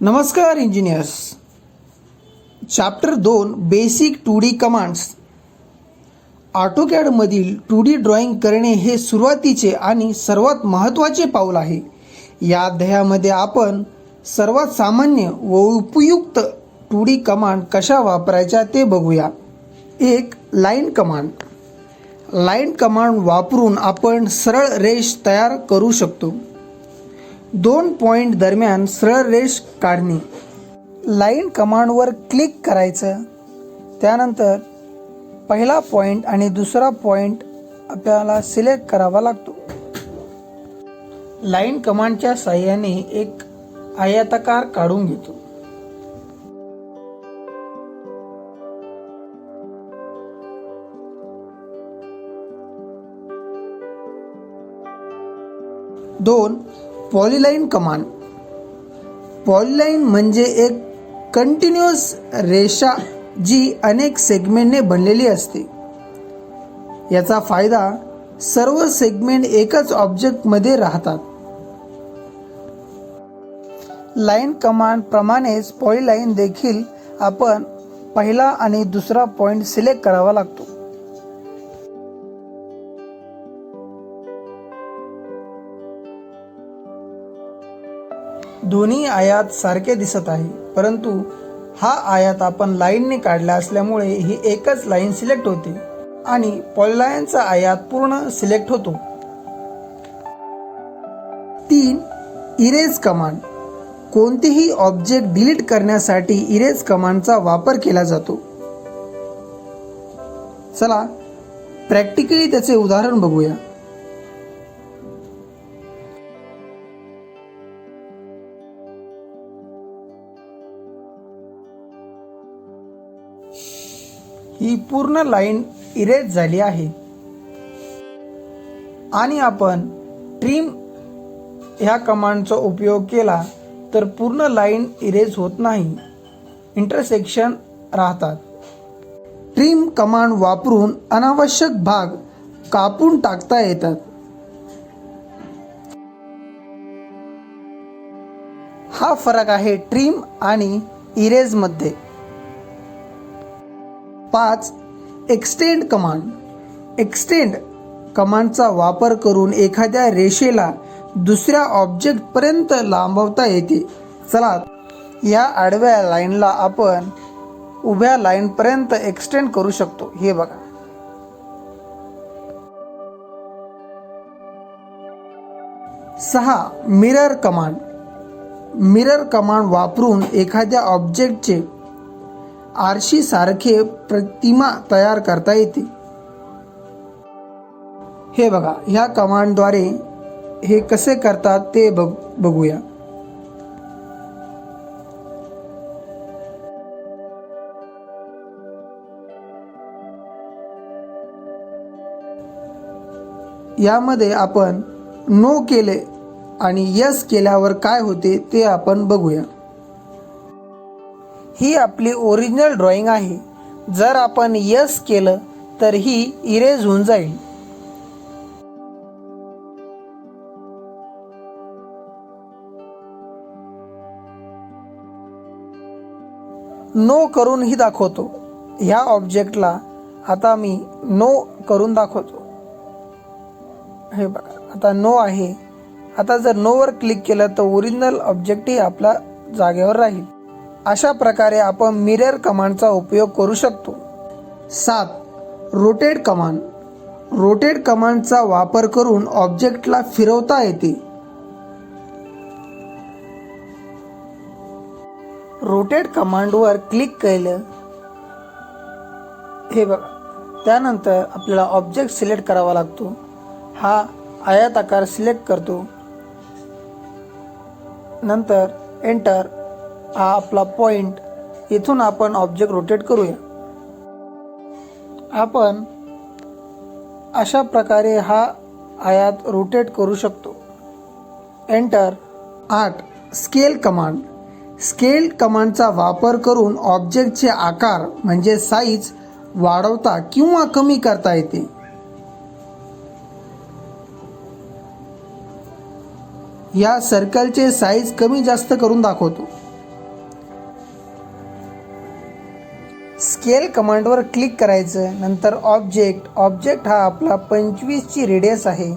नमस्कार engineers chapter दोन basic two D commands ऑटोकॅडमधील टू डी ड्रॉइंग करणे हे सुरुवातीचे आणि सर्वात महत्त्वाचे पाऊल आहे. या अध्यायामध्ये आपण सर्वात सामान्य व उपयुक्त टू डी कमांड कशा वापरायच्या ते बघूया. एक लाईन कमांड लाईन कमांड वापरून आपण सरळ रेष तयार करू शकतो. दोन पॉईंट दरम्यान सरळ रेष काढणे. लाईन कमांडवर क्लिक करायचं. त्यानंतर पहिला पॉईंट आणि दुसरा पॉईंट आपल्याला सिलेक्ट करावा लागतो. लाईन कमांडच्या साह्याने एक आयताकार काढून घेतो. दोन पॉलिलाईन कमांड पॉलिलाईन म्हणजे एक कंटिन्युअस रेषा जी अनेक सेगमेंटने बनलेली असते. याचा फायदा सर्व सेगमेंट एकच ऑब्जेक्टमध्ये राहतात. लाईन कमांड प्रमाणेच पॉलिलाईन देखील आपण पहिला आणि दुसरा पॉईंट सिलेक्ट करावा लागतो. दोन्ही आयात सारखे दिसत आहे. परंतु हा आयात आपण लाईनने काढला असल्यामुळे ही एकच लाईन सिलेक्ट होते आणि पॉलिलाईनचा आयात पूर्ण सिलेक्ट होतो. तीन इरेज कमांड. कोणतेही ऑब्जेक्ट डिलीट करण्यासाठी इरेज कमांडचा वापर केला जातो. चला प्रॅक्टिकली त्याचे उदाहरण बघूया. ही पूर्ण लाईन इरेज झाली आहे. आणि आपण ट्रीम ह्या कमांडचा उपयोग केला तर पूर्ण लाईन इरेज होत नाही. इंटरसेक्शन राहतात. ट्रीम कमांड वापरून अनावश्यक भाग कापून टाकता येतात. हा फरक आहे ट्रिम आणि इरेजमध्ये पाच एक्सटेंड कमांड एक्सटेंड कमांडचा वापर करून एखाद्या रेषेला दुसऱ्या ऑब्जेक्टपर्यंत लांबवता येते. चला या आडव्या लाईनला आपण उभ्या लाईनपर्यंत एक्सटेंड करू शकतो. हे बघा. सहा मिरर कमांड मिरर कमांड वापरून एखाद्या ऑब्जेक्टचे आरशी सारखे प्रतिमा तयार करता येते. हे बघा ह्या कमांडद्वारे हे कसे करतात ते बघ बघूया. यामध्ये आपण नो केले आणि यस केल्यावर काय होते ते आपण बघूया. ही आपली ओरिजिनल ड्रॉइंग आहे. जर आपण यस केलं तर ही इरेज होऊन जाईल. नो करूनही दाखवतो. ह्या ऑब्जेक्टला आता मी नो करून दाखवतो. हे बघा आता नो आहे. आता जर नोवर क्लिक केलं तर ओरिजिनल ऑब्जेक्टही आपला जागेवर राहील. अशा प्रकारे आपण मिरर कमांडचा उपयोग करू शकतो. सात रोटेड कमांड रोटेड कमांडचा वापर करून ऑब्जेक्टला फिरवता येते. रोटेड कमांडवर क्लिक केलं. हे बघा त्यानंतर आपल्याला ऑब्जेक्ट सिलेक्ट करावा लागतो. हा आयात आकार सिलेक्ट करतो. नंतर एंटर हा आपला पॉइंट इथून आपण ऑब्जेक्ट रोटेट करूया. आपण अशा प्रकारे हा आयात रोटेट करू शकतो. एंटर आठ स्केल कमांड स्केल कमांडचा वापर करून ऑब्जेक्टचे आकार म्हणजे साईज वाढवता किंवा कमी करता येते. या सर्कलचे साईज कमी जास्त करून दाखवतो. स्केल कमांडवर क्लिक करायचं नंतर ऑब्जेक्ट. ऑब्जेक्ट हा आपला पंचवीसची रेडियस आहे.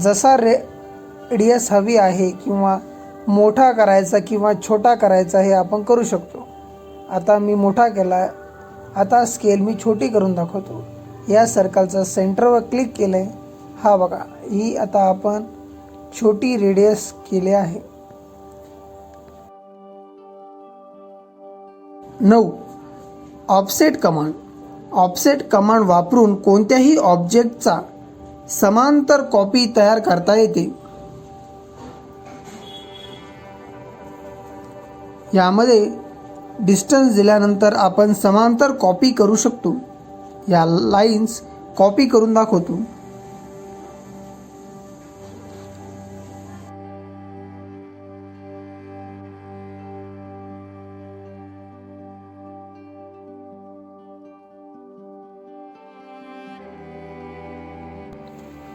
जसा रे रेडियस हवी आहे किंवा मोठा करायचा किंवा छोटा करायचा हे आपण करू शकतो. आता मी मोठा केला आता स्केल मी छोटी करून दाखवतो. या सर्कलचा सेंटरवर क्लिक केलं आहे हा बघा ही आता आपण छोटी रेडियस केली आहे. नऊ. ऑफसेट कमांड ऑफसेट कमांड वापरून कोणत्याही ऑब्जेक्टचा समांतर कॉपी तयार करता येते. यामध्ये डिस्टन्स दिल्यानंतर आपण समांतर कॉपी करू शकतो. या लाईन्स कॉपी करून दाखवतो.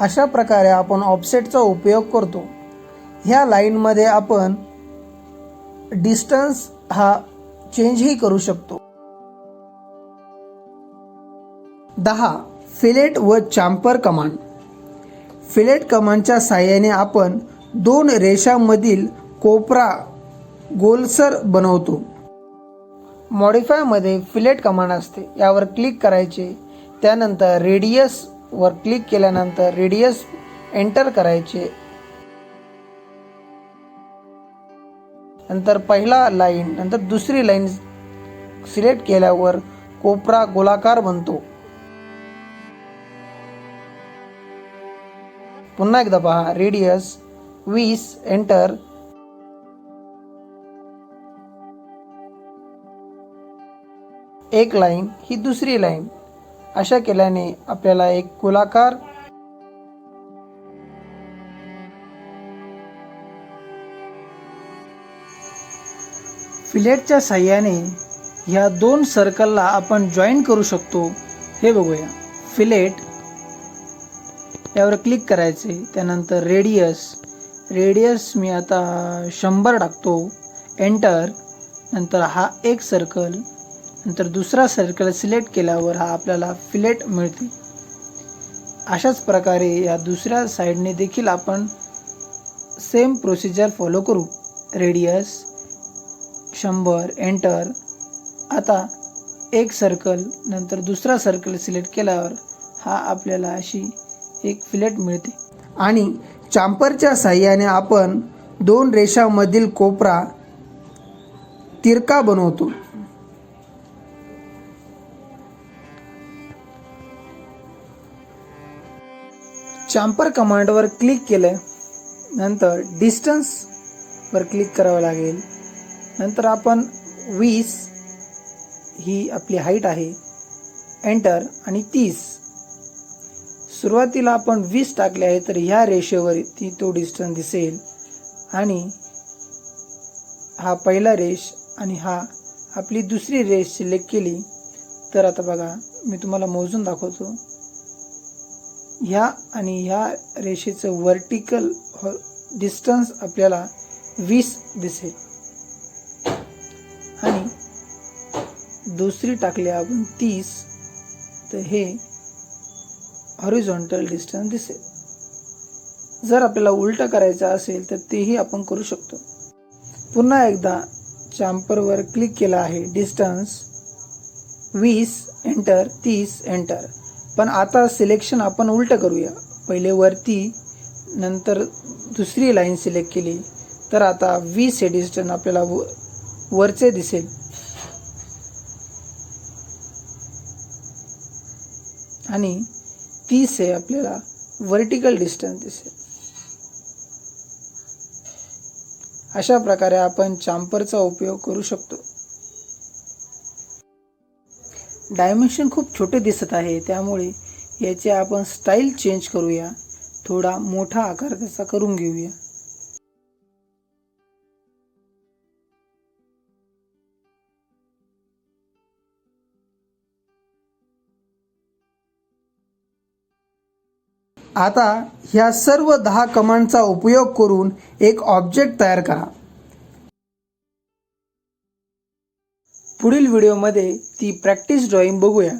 अशा प्रकारे आपण ऑफसेटचा उपयोग करतो. ह्या लाईनमध्ये आपण डिस्टन्स हा चेंजही करू शकतो. दहा फिलेट व चांपर कमांड फिलेट कमांडच्या साह्याने आपण दोन रेषांमधील कोपरा गोलसर बनवतो. मॉडिफायमध्ये फिलेट कमांड असते. यावर क्लिक करायचे. त्यानंतर रेडियस वर क्लिक केल्यानंतर रेडियस एंटर करायचे. नंतर पहिला लाईन नंतर दुसरी लाईन सिलेक्ट केल्यावर कोपरा गोलाकार बनतो. पुन्हा एकदा पहा रेडियस वीस एंटर एक लाईन ही दुसरी लाईन अशा केल्याने आपल्याला एक गोलाकार फिलेटच्या साह्याने ह्या दोन सर्कलला आपण जॉईन करू शकतो. हे बघूया. फिलेट यावर क्लिक करायचे. त्यानंतर रेडियस रेडियस मी आता शंभर टाकतो. एंटर नंतर हा एक सर्कल नंतर दुसरा सर्कल सिलेक्ट केल्यावर हा आपल्याला फिलेट मिळते. अशाच प्रकारे या दुसऱ्या साईडने देखील आपण सेम प्रोसिजर फॉलो करू. रेडियस शंभर एंटर आता एक सर्कल नंतर दुसरा सर्कल सिलेक्ट केल्यावर हा आपल्याला अशी एक फिलेट मिळते. आणि चांपरच्या साह्याने आपण दोन रेषामधील कोपरा तिरका बनवतो. चांपर कमांडवर क्लिक केलं नंतर डिस्टन्सवर क्लिक करावं लागेल. नंतर आपण वीस ही आपली हाईट आहे. एंटर आणि तीस. सुरुवातीला आपण वीस टाकले आहे तर ह्या रेषेवर ती तो डिस्टन्स दिसेल. आणि हा पहिला रेष आणि हा आपली दुसरी रेष सिलेक्ट केली. तर आता बघा मी तुम्हाला मोजून दाखवतो. ह्या आणि ह्या रेषेचं वर्टिकल डिस्टन्स हो- आपल्याला वीस दिसेल. आणि दुसरी टाकली आपण तीस तर हे हॉरिझॉन्टल डिस्टन्स दिसेल. जर आपल्याला उलटं करायचं असेल तर तेही आपण करू शकतो. पुन्हा एकदा चांपरवर क्लिक केलं आहे डिस्टन्स वीस एंटर तीस एंटर पण आता सिलेक्शन आपण उलटं करूया. पहिले वरती नंतर दुसरी लाईन सिलेक्ट केली. तर आता वीस हे डिस्टन्स आपल्याला व वरचे दिसेल. आणि तीस हे आपल्याला वर्टिकल डिस्टन्स दिसेल. अशा प्रकारे आपण चांपरचा उपयोग करू शकतो. डायमेन्शन खूप छोटे दिसत आहे त्यामुळे याचे आपण स्टाईल चेंज करूया. थोडा मोठा आकार त्याचा करून घेऊया. आता ह्या सर्व दहा कमांडचा उपयोग करून एक ऑब्जेक्ट तयार करा. पुढील व्हिडिओमध्ये ती प्रॅक्टिस ड्रॉईंग बघूया.